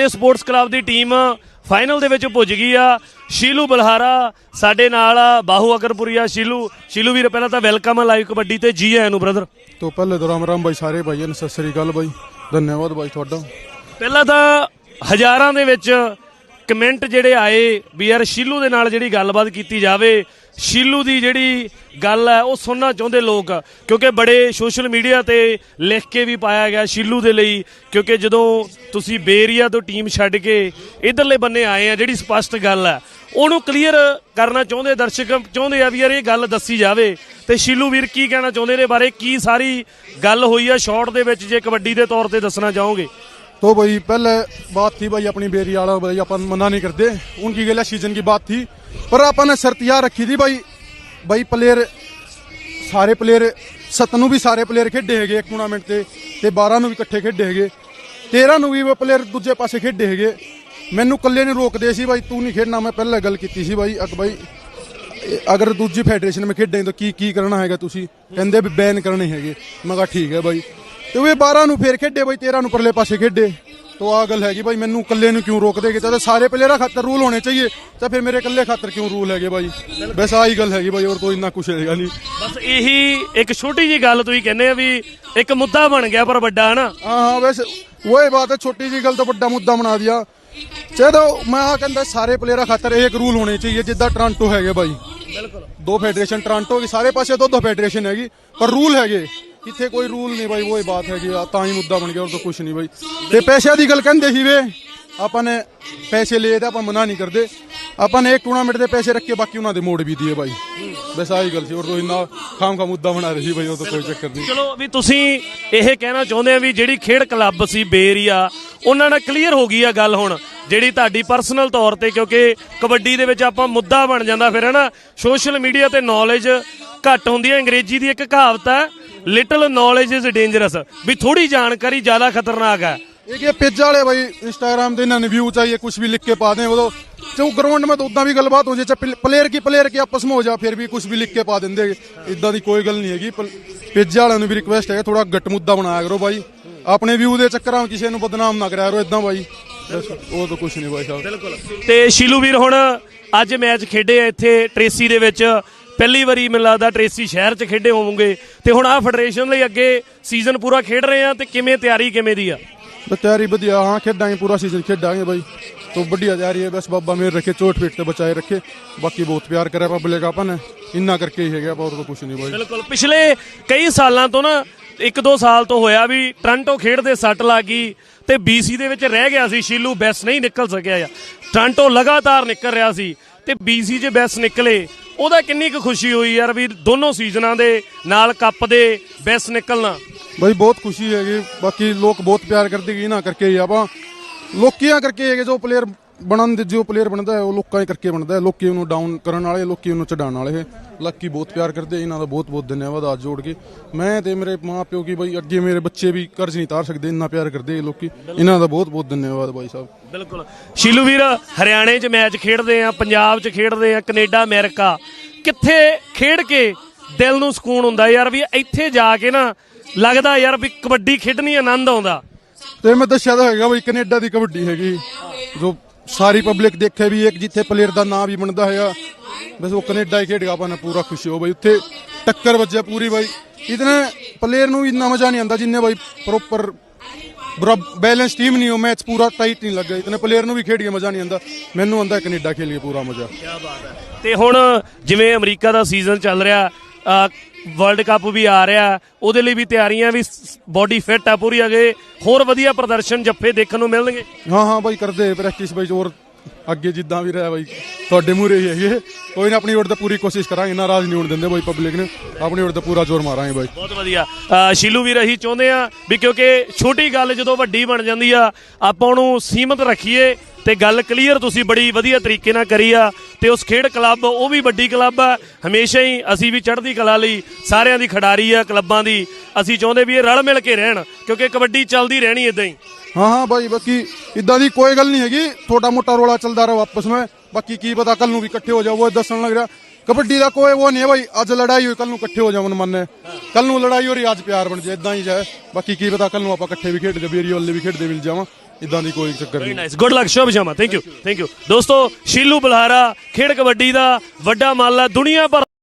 ਫਤਿਹ sports club ਦੀ team final ਦੇ ਵਿੱਚ ਪੁੱਜ ਗਈ ਆ। ਸ਼ੀਲੂ ਬਲਹਾਰਾ ਸਾਡੇ ਨਾਲ ਆ ਬਾਹੂ ਅਕਰਪੁਰੀਆ ਸ਼ੀਲੂ। ਸ਼ੀਲੂ ਵੀਰ ਪਹਿਲਾਂ ਤਾਂ ਵੈਲਕਮ ਆ ਲਾਈਵ ਕਬੱਡੀ ਤੇ ਜੀ ਆਇਆਂ ਨੂੰ ਬ੍ਰਦਰ ਤੋਂ ਪਹਿਲੇ ਤਾਂ ਰਾਮ ਰਾਮ ਬਾਈ ਸਾਰੇ ਭਾਈਆਂ ਨੂੰ ਸਤਿ ਸ੍ਰੀ ਅਕਾਲ ਬਾਈ। ਧੰਨਵਾਦ ਬਾਈ ਤੁਹਾਡਾ। ਪਹਿਲਾਂ ਤਾਂ ਹਜ਼ਾਰਾਂ ਦੇ ਵਿੱਚ ਕਮੈਂਟ ਜਿਹੜੇ ਆਏ ਵੀ ਯਾਰ ਸ਼ੀਲੂ ਦੇ ਨਾਲ ਜਿਹੜੀ ਗੱਲਬਾਤ ਕੀਤੀ ਜਾਵੇ, ਸ਼ੀਲੂ ਦੀ ਜਿਹੜੀ ਗੱਲ ਹੈ, ਉਹ ਸੁਣਨਾ ਚਾਹੁੰਦੇ ਲੋਕ, ਕਿਉਂਕਿ ਬੜੇ ਸੋਸ਼ਲ ਮੀਡੀਆ ਤੇ ਲਿਖ ਕੇ ਵੀ ਪਾਇਆ ਗਿਆ ਸ਼ੀਲੂ ਦੇ ਲਈ, ਕਿਉਂਕਿ ਜਦੋਂ ਤੁਸੀਂ ਬੇਰੀਆ ਤੋਂ ਟੀਮ ਛੱਡ ਕੇ ਇਧਰਲੇ ਬੰਨੇ ਆਏ ਆ, ਜਿਹੜੀ ਸਪਸ਼ਟ ਗੱਲ ਹੈ, ਉਹਨੂੰ ਕਲੀਅਰ ਕਰਨਾ ਚਾਹੁੰਦੇ ਦਰਸ਼ਕ, ਚਾਹੁੰਦੇ ਆ ਵੀ ਯਾਰ ਇਹ ਗੱਲ ਦੱਸੀ ਜਾਵੇ। ਤੇ ਸ਼ੀਲੂ ਵੀਰ ਕੀ ਕਹਿਣਾ ਚਾਹੁੰਦੇ ਨੇ? ਬਾਰੇ ਕੀ ਸਾਰੀ ਗੱਲ ਹੋਈ ਆ? ਸ਼ਾਰਟ ਦੇ ਵਿੱਚ ਜੇ ਕਬੱਡੀ ਦੇ ਤੌਰ ਤੇ ਦੱਸਣਾ ਚਾਹੋਗੇ? तो भाई पहले बात थी भाई अपनी बेरी वाला भाई अपन मना नहीं करते उनकी गला सीजन की बात थी पर अपन ने शर्त यार रखी थी भाई भाई प्लेयर ਸਾਰੇ ਪਲੇਅਰ ਸੱਤ ਨੂੰ ਵੀ ਸਾਰੇ ਪਲੇਅਰ ਖੇਡੇ ਹੈਗੇ ਇੱਕ ਟੂਰਨਾਮੈਂਟ ਤੇ ਤੇ 12 ਨੂੰ ਵੀ ਇਕੱਠੇ ਖੇਡੇ ਹੈਗੇ 13 ਨੂੰ ਵੀ ਉਹ ਪਲੇਅਰ ਦੂਜੇ ਪਾਸੇ ਖੇਡੇ ਹੈਗੇ ਮੈਨੂੰ ਇਕੱਲੇ ਨੂੰ ਰੋਕਦੇ ਸੀ ਭਾਈ ਤੂੰ ਨਹੀਂ ਖੇਡਣਾ ਮੈਂ ਪਹਿਲਾਂ ਗੱਲ ਕੀਤੀ ਸੀ ਭਾਈ ਅਕ ਭਾਈ ਇਹ ਅਗਰ ਦੂਜੀ ਫੈਡਰੇਸ਼ਨ ਵਿੱਚ ਖੇਡਾਂ ਤਾਂ ਕੀ ਕੀ ਕਰਨਾ ਹੈਗਾ ਤੁਸੀਂ ਕਹਿੰਦੇ ਵੀ ਬੈਨ ਕਰਨੇ ਹੈਗੇ ਮੈਂ ਕਿਹਾ ਠੀਕ ਹੈ ਭਾਈ ਤੇ ਉਹ 12 ਨੂੰ ਫੇਰ ਖੇਡੇ ਬਈ 13 ਨੂੰ ਪਰਲੇ ਪਾਸੇ ਖੇਡੇ। ਤੋ ਆ ਗੱਲ ਹੈਗੀ ਬਾਈ ਮੈਨੂੰ ਇਕੱਲੇ ਨੂੰ ਕਿਉਂ ਰੋਕਦੇ ਕਿ ਤਾਂ ਸਾਰੇ ਪਲੇਅਰਾਂ ਖਾਤਰ ਰੂਲ ਹੋਣੇ ਚਾਹੀਏ। ਤਾਂ ਫਿਰ ਮੇਰੇ ਇਕੱਲੇ ਖਾਤਰ ਕਿਉਂ ਰੂਲ ਹੈਗੇ ਬਾਈ? ਬਸ ਆਹੀ ਗੱਲ ਹੈਗੀ ਬਾਈ ਹੋਰ ਕੋਈ ਇੰਨਾ ਕੁਛ ਹੈਗਾ ਨਹੀਂ। ਬਸ ਇਹੀ ਇੱਕ ਛੋਟੀ ਜੀ ਗੱਲ ਤੁਸੀਂ ਕਹਿੰਦੇ ਆ ਵੀ ਇੱਕ ਮੁੱਦਾ ਬਣ ਗਿਆ ਪਰ ਵੱਡਾ ਹਨਾ? ਹਾਂ ਹਾਂ ਬਸ ਉਹ ਇਹ ਬਾਤ ਹੈ ਛੋਟੀ ਜੀ ਗੱਲ ਤੋਂ ਵੱਡਾ ਮੁੱਦਾ ਬਣਾ ਦਿਆ। ਚਲੋ ਮੈਂ ਆ ਕਹਿੰਦਾ ਸਾਰੇ ਪਲੇਅਰਾਂ ਖਾਤਰ ਇੱਕ ਰੂਲ ਹੋਣੇ ਚਾਹੀਏ ਜਿੱਦਾਂ ਟ੍ਰਾਂਟੋ ਹੈਗੇ ਬਾਈ। ਬਿਲਕੁਲ। ਦੋ ਫੈਡਰੇਸ਼ਨ ਟ੍ਰਾਂਟੋ ਵੀ ਸਾਰੇ ਪਾਸੇ ਦੋ ਦੋ ਫੈਡਰੇਸ਼ਨ ਹੈਗੀ ਪਰ ਰੂਲ ਹੈਗੇ। ਇੱਥੇ ਕੋਈ ਰੂਲ ਨਹੀਂ ਬਾਈ ਉਹ ਬਾਤ ਹੈਗੀ ਆ, ਤਾਂ ਹੀ ਮੁੱਦਾ ਬਣ ਗਿਆ, ਹੋਰ ਤਾਂ ਕੁਝ ਨਹੀਂ ਬਾਈ। ਤੇ ਪੈਸਿਆਂ ਦੀ ਗੱਲ ਕਹਿੰਦੇ ਸੀ ਵੇ ਆਪਾਂ ਨੇ ਪੈਸੇ ਲਏ ਤੇ ਆਪਾਂ ਮਨਾ ਨਹੀਂ ਕਰਦੇ। ਆਪਾਂ ਨੇ ਇੱਕ ਟੂਰਨਾਮੈਂਟ ਦੇ ਪੈਸੇ ਰੱਖੇ, ਬਾਕੀ ਉਹਨਾਂ ਦੇ ਮੋੜ ਵੀ ਦਿਏ ਬਾਈ। ਬਸ ਆਹੀ ਗੱਲ ਸੀ, ਹੋਰ ਕੋਈ ਨਾ ਖਾਮ ਖਾ ਮੁੱਦਾ ਬਣਾ ਰਹੀ ਬਾਈ, ਉਹ ਤਾਂ ਕੋਈ ਚੱਕਰ ਨਹੀਂ। ਚਲੋ, ਵੀ ਤੁਸੀਂ ਇਹ ਕਹਿਣਾ ਚਾਹੁੰਦੇ ਆ ਵੀ ਜਿਹੜੀ ਖੇਡ ਕਲੱਬ ਸੀ, ਬੇਰੀਆ, ਉਹਨਾਂ ਨਾਲ ਕਲੀਅਰ ਹੋ ਗਈ ਆ ਗੱਲ ਹੁਣ, ਜਿਹੜੀ ਤੁਹਾਡੀ ਪਰਸਨਲ ਤੌਰ ਤੇ, ਕਿਉਂਕਿ ਕਬੱਡੀ ਦੇ ਵਿੱਚ ਆਪਾਂ ਮੁੱਦਾ ਬਣ ਜਾਂਦਾ ਫਿਰ, ਹਨਾ? ਸੋਸ਼ਲ ਮੀਡੀਆ ਤੇ ਨੌਲੇਜ ਘੱਟ ਹੁੰਦੀ ਹੈ, ਅੰਗਰੇਜ਼ੀ ਦੀ ਇੱਕ ਕਹਾਵਤ ਹੈ ਲਿਟਲ ਨੌਲੇਜ ਇਜ਼ ਡੇਂਜਰਸ ਵੀ ਥੋੜੀ ਜਾਣਕਾਰੀ ਜ਼ਿਆਦਾ ਖਤਰਨਾਕ ਹੈ एक ये पेज वाले भाई इंस्टाग्राम ਦੇ ਇਹਨਾਂ ਨੇ व्यू चाहिए कुछ भी लिख के पा दें वो तो जो ग्राउंड में तो उदा भी गलबात हो जाए चाहे प्लेयर की प्लेयर की आपस में हो जा फिर भी कुछ भी लिख के पा देंगे ਇਦਾਂ ਦੀ ਕੋਈ ਗੱਲ ਨਹੀਂ ਹੈਗੀ ਪੇਜ ਵਾਲਿਆਂ ਨੂੰ ਵੀ ਰਿਕੁਐਸਟ ਹੈ ਥੋੜਾ ਗੱਟ ਮੁੱਦਾ ਬਣਾਇਆ ਕਰੋ ਬਾਈ ਆਪਣੇ ਵਿਊ ਦੇ ਚੱਕਰਾਂ ਵਿੱਚ ਕਿਸੇ ਨੂੰ ਬਦਨਾਮ ਨਾ ਕਰਿਆ ਕਰੋ ਇਦਾਂ ਬਾਈ ਬਸ ਉਹ ਤਾਂ ਕੁਝ ਨਹੀਂ ਬਾਈ ਸਾਹਿਬ ਤੇ ਸ਼ੀਲੂ ਵੀਰ ਹੁਣ ਅੱਜ ਮੈਚ ਖੇਡੇ ਆ ਇੱਥੇ ਟਰੇਸੀ ਦੇ ਵਿੱਚ ਪਹਿਲੀ ਵਾਰੀ ਮੈਨੂੰ ਲੱਗਦਾ ਟ੍ਰੇਸੀ ਸ਼ਹਿਰ 'ਚ ਖੇਡੇ ਹੋਵੋਗੇ। ਤੇ ਹੁਣ ਆ ਫੈਡਰੇਸ਼ਨ ਲਈ ਅੱਗੇ ਸੀਜ਼ਨ ਪੂਰਾ ਖੇਡ ਰਹੇ ਆ ਤੇ ਕਿਵੇਂ ਤਿਆਰੀ ਕਿਵੇਂ ਦੀ ਆ? ਤਿਆਰੀ ਵਧੀਆ ਹਾਂ ਖੇਡਾਂਗੇ ਪੂਰਾ ਸੀਜ਼ਨ ਖੇਡਾਂਗੇ ਬਾਈ। ਤੋ ਵੱਡੀ ਤਿਆਰੀ ਹੈ ਬਸ ਬਾਬਾ ਮੇਰ ਰੱਖੇ ਚੋਟ ਪੀਟ ਤੇ ਬਚਾਏ ਰੱਖੇ। ਬਾਕੀ ਬਹੁਤ ਪਿਆਰ ਕਰਿਆ ਪਬਲਿਕ ਆਪਾਂ ਨੇ। ਇੰਨਾ ਕਰਕੇ ਹੀ ਹੈਗਾ ਬਹੁਤ ਕੁਝ ਨਹੀਂ ਬਾਈ। ਬਿਲਕੁਲ ਪਿਛਲੇ ਕਈ ਸਾਲਾਂ ਤੋਂ ਨਾ ਇੱਕ ਦੋ ਸਾਲ ਤੋਂ ਹੋਇਆ ਵੀ ਟ੍ਰਾਂਟੋ ਖੇਡਦੇ ਸੱਟ ਲੱਗ ਗਈ ਤੇ ਬੀਸੀ ਦੇ ਵਿੱਚ ਰਹਿ ਗਿਆ ਸੀ ਸ਼ੀਲੂ ਬੈਸ ਨਹੀਂ ਨਿਕਲ ਸਕਿਆ ਆ। ਟ੍ਰਾਂਟੋ ਲਗਾਤਾਰ ਨਿਕਲ ਰਿਹਾ ਸੀ ਤੇ ਬੀਸੀ ਜੇ ਬੈਸ ਨਿਕਲੇ ਉਹਦਾ ਕਿੰਨੀ ਕੁ ਖੁਸ਼ੀ ਹੋਈ ਯਾਰ ਵੀ ਦੋਨੋਂ ਸੀਜ਼ਨਾਂ ਦੇ ਨਾਲ ਕੱਪ ਦੇ ਬੈਸ ਨਿਕਲਣਾ। ਬਈ ਬਹੁਤ ਖੁਸ਼ੀ ਹੈਗੀ, ਬਾਕੀ ਲੋਕ ਬਹੁਤ ਪਿਆਰ ਕਰਦੇ ਕਿ ਇਹਨਾਂ ਕਰਕੇ ਆਪਾਂ। ਲੋਕੀਆਂ ਕਰਕੇ ਹੈਗੇ ਜੋ ਪਲੇਅਰ ਬਣਨ ਦੇ ਜੋ ਪਲੇਅਰ ਬਣਦਾ ਹੈ ਉਹ ਲੋਕਾਂ ਹੀ ਕਰਕੇ ਬਣਦਾ ਹੈ। ਲੋਕੀ ਉਹਨੂੰ ਡਾਊਨ ਕਰਨ ਵਾਲੇ ਲੋਕੀ ਉਹਨੂੰ ਚੜਾਉਣ ਵਾਲੇ ਹੈ। ਲੱਕੀ ਬਹੁਤ ਪਿਆਰ ਕਰਦੇ ਇਹਨਾਂ ਦਾ ਬਹੁਤ ਬਹੁਤ ਧੰਨਵਾਦ ਹੱਥ ਜੋੜ ਕੇ। ਮੈਂ ਤੇ ਮੇਰੇ ਮਾਂ ਪਿਓ ਕੀ ਬਾਈ ਅੱਗੇ ਮੇਰੇ ਬੱਚੇ ਵੀ ਕਰਜ਼ ਨਹੀਂ ਤਾਰ ਸਕਦੇ ਇੰਨਾ ਪਿਆਰ ਕਰਦੇ ਇਹ ਲੋਕੀ। ਇਹਨਾਂ ਦਾ ਬਹੁਤ ਬਹੁਤ ਧੰਨਵਾਦ ਬਾਈ ਸਾਹਿਬ। ਬਿਲਕੁਲ। ਸ਼ੀਲੂ ਵੀਰ ਹਰਿਆਣੇ 'ਚ ਮੈਚ ਖੇਡਦੇ ਆ ਪੰਜਾਬ 'ਚ ਖੇਡਦੇ ਆ ਕੈਨੇਡਾ ਅਮਰੀਕਾ। ਕਿੱਥੇ ਖੇਡ ਕੇ ਦਿਲ ਨੂੰ ਸਕੂਨ ਹੁੰਦਾ ਯਾਰ ਵੀ ਇੱਥੇ ਜਾ ਕੇ ਨਾ ਲੱਗਦਾ ਯਾਰ ਵੀ ਕਬੱਡੀ ਖੇਡਣੀ ਆਨੰਦ ਆਉਂਦਾ। ਤੇ ਮੈਂ ਦੱਸਿਆ ਤਾਂ ਹੈਗਾ ਬਈ ਕੈਨੇਡਾ ਦੀ ਕਬੱਡੀ ਹੈਗੀ। ਜੋ ਸਾਰੀ ਪਬਲਿਕ ਦੇਖੇ ਵੀ ਇੱਕ ਜਿੱਥੇ ਪਲੇਅਰ ਦਾ ਨਾਮ ਵੀ ਬਣਦਾ ਹੈਗਾ। ਬਸ ਉਹ ਕੈਨੇਡਾ ਹੀ ਖੇਡੇਗਾ ਆਪਾਂ ਪੂਰਾ ਖੁਸ਼ੀ ਹੋ ਬਈ। ਉੱਥੇ ਟੱਕਰ ਵੱਜਿਆ ਪੂਰੀ ਬਾਈ। ਇਤਨੇ ਪਲੇਅਰ ਨੂੰ ਇੰਨਾ ਮਜ਼ਾ ਨਹੀਂ ਆਉਂਦਾ ਜਿੰਨੇ ਬਾਈ ਪ੍ਰੋਪਰ ਬਰਾ ਬੈਲੈਂਸ ਟੀਮ ਨਹੀਂ ਹੋ ਮੈਚ ਪੂਰਾ ਟਾਈਟ ਨਹੀਂ ਲੱਗਾ ਇਤਨੇ ਪਲੇਅਰ ਨੂੰ ਵੀ ਖੇਡ ਕੇ ਮਜ਼ਾ ਨਹੀਂ ਆਉਂਦਾ। ਮੈਨੂੰ ਆਉਂਦਾ ਕੈਨੇਡਾ ਖੇਲ ਕੇ ਪੂਰਾ ਮਜ਼ਾ। ਤੇ ਹੁਣ ਜਿਵੇਂ ਅਮਰੀਕਾ ਦਾ ਸੀਜ਼ਨ ਚੱਲ ਰਿਹਾ ਵਰਲਡ ਕੱਪ ਵੀ ਆ ਰਿਹਾ ਉਹਦੇ ਲਈ ਵੀ ਤਿਆਰੀਆਂ ਵੀ ਬਾਡੀ ਫਿਟ ਆ ਪੂਰੀ ਅਗੇ। ਹੋਰ ਵਧੀਆ ਪ੍ਰਦਰਸ਼ਨ ਜੱਫੇ ਦੇਖਣ ਨੂੰ ਮਿਲਣਗੇ। ਹਾਂ ਹਾਂ, ਬਾਈ, ਕਰਦੇ ਪ੍ਰੈਕਟਿਸ ਬਾਈ ਹੋਰ ਅੱਗੇ ਜਿੱਦਾਂ ਵੀ ਰਿਹਾ ਬਾਈ ਤੁਹਾਡੇ ਮੂਹਰੇ ਹੀ ਹੈਗੇ। ਕੋਈ ਨਾ ਆਪਣੀ ਓਰ ਤਾਂ ਪੂਰੀ ਕੋਸ਼ਿਸ਼ ਕਰਾਂਗੇ ਨਾਰਾਜ਼ ਨਹੀਂ ਹੋਣ ਦਿੰਦੇ ਬਾਈ ਪਬਲਿਕ ਨੇ। ਆਪਣੀ ਓਰ ਤਾਂ ਪੂਰਾ ਜ਼ੋਰ ਮਾਰਾਂਗੇ ਬਾਈ। ਬਹੁਤ ਵਧੀਆ। ਅ, ਸ਼ੀਲੂ ਵੀਰ ਅਸੀਂ ਚਾਹੁੰਦੇ ਆ ਵੀ ਕਿਉਂਕਿ ਛੋਟੀ ਗੱਲ ਜਦੋਂ ਵੱਡੀ ਬਣ ਜਾਂਦੀ ਆ ਆਪਾਂ ਉਹਨੂੰ ਸੀਮਤ ਰੱਖੀਏ ਤੇ ਗੱਲ ਕਲੀਅਰ ਤੁਸੀਂ ਬੜੀ ਵਧੀਆ ਤਰੀਕੇ ਨਾਲ ਕਰੀ ਆ ਤੇ ਉਸ ਖੇਡ ਕਲੱਬ ਉਹ ਵੀ ਵੱਡੀ ਕਲੱਬ ਆ। ਹਮੇਸ਼ਾ ਹੀ ਅਸੀਂ ਵੀ ਚੜ੍ਹਦੀ ਕਲਾ ਲਈ ਸਾਰਿਆਂ ਦੀ ਖਿਡਾਰੀ ਆ ਕਲੱਬਾਂ ਦੀ। ਅਸੀਂ ਚਾਹੁੰਦੇ ਵੀ ਇਹ ਰਲ ਮਿਲ ਕੇ ਰਹਿਣ ਕਿਉਂਕਿ ਕਬੱਡੀ ਚੱਲਦੀ ਰਹਿਣੀ ਇਦਾਂ ਹੀ। ਹਾਂ ਹਾਂ ਬਾਈ ਬਾਕੀ ਇਦਾਂ ਦੀ ਕੋਈ ਗੱਲ ਨਹੀਂ ਹੈਗੀ। ਛੋਟਾ ਮੋਟਾ ਰੋਲਾ ਚੱਲਦਾ ਰਿਹਾ ਆਪਸ ਵਿੱਚ। ਬਾਕੀ ਕੀ ਪਤਾ ਕੱਲ ਨੂੰ ਵੀ ਇਕੱਠੇ ਹੋ ਉਹ ਦੱਸਣ ਲੱਗ ਰਿਹਾ। ਕਬੱਡੀ ਦਾ ਕੋਈ ਉਹ ਨਹੀਂ ਹੈ ਬਾਈ ਅੱਜ ਲੜਾਈ ਹੋਈ ਕੱਲ ਨੂੰ ਇਕੱਠੇ ਹੋ ਜਾਵਨ ਮੰਨੇ ਕੱਲ ਨੂੰ ਲੜਾਈ ਹੋ ਰਹੀ ਅੱਜ ਪਿਆਰ ਬਣ ਜਾਏ ਇਦਾਂ ਹੀ ਜਾਏ। ਬਾਕੀ ਕੀ ਪਤਾ ਕੱਲ ਨੂੰ ਆਪਾਂ ਇਕੱਠੇ ਵੀ ਖੇਡਦੇ ਬੇਰੀ ਵਾਲੇ ਵੀ ਖੇਡਦੇ ਮਿਲ ਜਾਵਾਂ। ਇਦਾਂ ਦੀ ਕੋਈ ਚੱਕਰ ਨਹੀਂ। ਨਾਈਸ ਗੁੱਡ ਲੱਕ ਸ਼ੁਭ ਸ਼ਾਮਾ। ਥੈਂਕ ਯੂ ਥੈਂਕ ਯੂ ਦੋਸਤੋ ਸ਼ੀਲੂ ਬਲਹਾਰਾ ਖੇਡ ਕਬੱਡੀ ਦਾ ਵੱਡਾ ਮਾਲਾ ਦੁਨੀਆ ਭਰ